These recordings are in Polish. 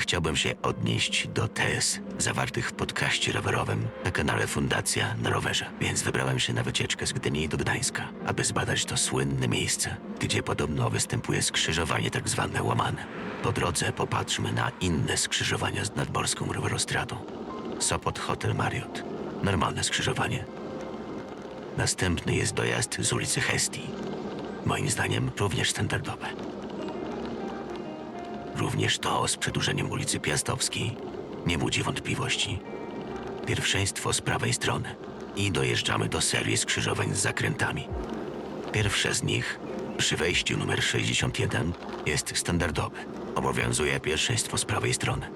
chciałbym się odnieść do tez zawartych w podcaście rowerowym na kanale Fundacja na rowerze, więc wybrałem się na wycieczkę z Gdyni do Gdańska, aby zbadać to słynne miejsce, gdzie podobno występuje skrzyżowanie tak zwane łamane. Po drodze popatrzmy na inne skrzyżowania z nadmorską rowerostradą. Sopot Hotel Marriott. Normalne skrzyżowanie. Następny jest dojazd z ulicy Hestii. Moim zdaniem również standardowe. Również to z przedłużeniem ulicy Piastowskiej nie budzi wątpliwości. Pierwszeństwo z prawej strony i dojeżdżamy do serii skrzyżowań z zakrętami. Pierwsze z nich, przy wejściu numer 61, jest standardowe. Obowiązuje pierwszeństwo z prawej strony.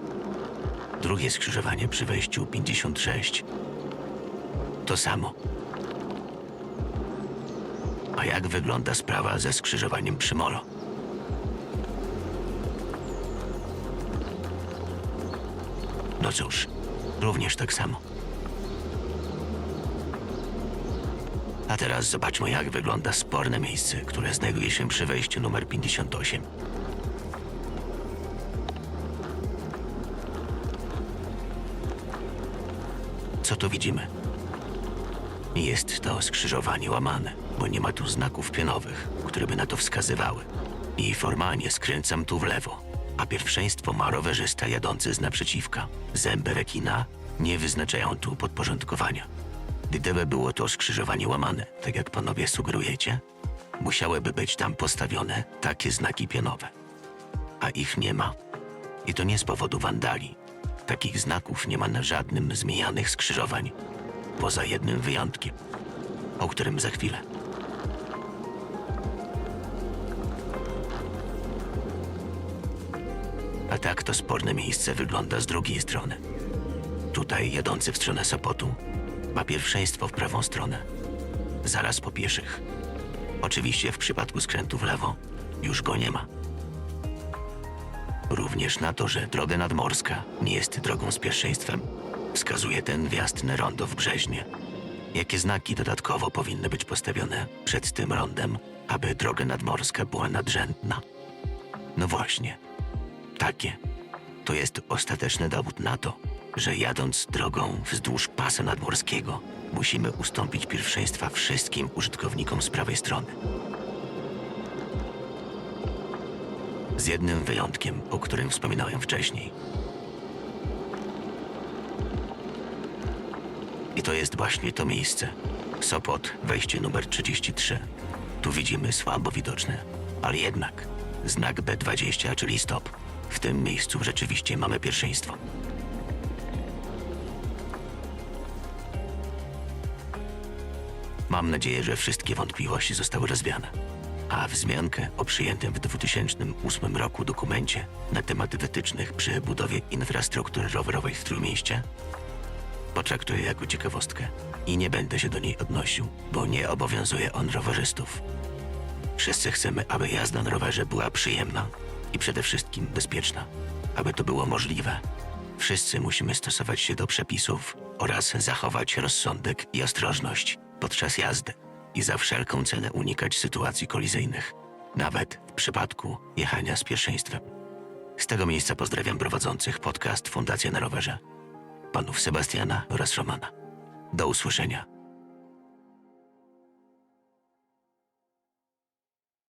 Drugie skrzyżowanie przy wejściu 56. To samo. A jak wygląda sprawa ze skrzyżowaniem przy Molo? No cóż, również tak samo. A teraz zobaczmy, jak wygląda sporne miejsce, które znajduje się przy wejściu numer 58. Co tu widzimy? Jest to skrzyżowanie łamane, bo nie ma tu znaków pionowych, które by na to wskazywały. I formalnie skręcam tu w lewo, a pierwszeństwo ma rowerzysta jadący z naprzeciwka. Zęby rekina nie wyznaczają tu podporządkowania. Gdyby było to skrzyżowanie łamane, tak jak panowie sugerujecie, musiałyby być tam postawione takie znaki pionowe. A ich nie ma. I to nie z powodu wandali. Takich znaków nie ma na żadnym z mijanych skrzyżowań, poza jednym wyjątkiem, o którym za chwilę. A tak to sporne miejsce wygląda z drugiej strony. Tutaj jadący w stronę Sopotu ma pierwszeństwo w prawą stronę, zaraz po pieszych. Oczywiście w przypadku skrętu w lewo już go nie ma. Również na to, że droga nadmorska nie jest drogą z pierwszeństwem, wskazuje ten wjazd rondo w Brzeźnie. Jakie znaki dodatkowo powinny być postawione przed tym rondem, aby droga nadmorska była nadrzędna? No właśnie, takie. To jest ostateczny dowód na to, że jadąc drogą wzdłuż pasa nadmorskiego, musimy ustąpić pierwszeństwa wszystkim użytkownikom z prawej strony. Z jednym wyjątkiem, o którym wspominałem wcześniej. I to jest właśnie to miejsce. Sopot, wejście numer 33. Tu widzimy słabo widoczne, ale jednak znak B20, czyli stop. W tym miejscu rzeczywiście mamy pierwszeństwo. Mam nadzieję, że wszystkie wątpliwości zostały rozwiane. A wzmiankę o przyjętym w 2008 roku dokumencie na temat wytycznych przy budowie infrastruktury rowerowej w Trójmieście potraktuję jako ciekawostkę i nie będę się do niej odnosił, bo nie obowiązuje on rowerzystów. Wszyscy chcemy, aby jazda na rowerze była przyjemna i przede wszystkim bezpieczna. Aby to było możliwe, wszyscy musimy stosować się do przepisów oraz zachować rozsądek i ostrożność podczas jazdy i za wszelką cenę unikać sytuacji kolizyjnych, nawet w przypadku jechania z pierwszeństwem. Z tego miejsca pozdrawiam prowadzących podcast Fundacja na Rowerze, panów Sebastiana oraz Romana. Do usłyszenia.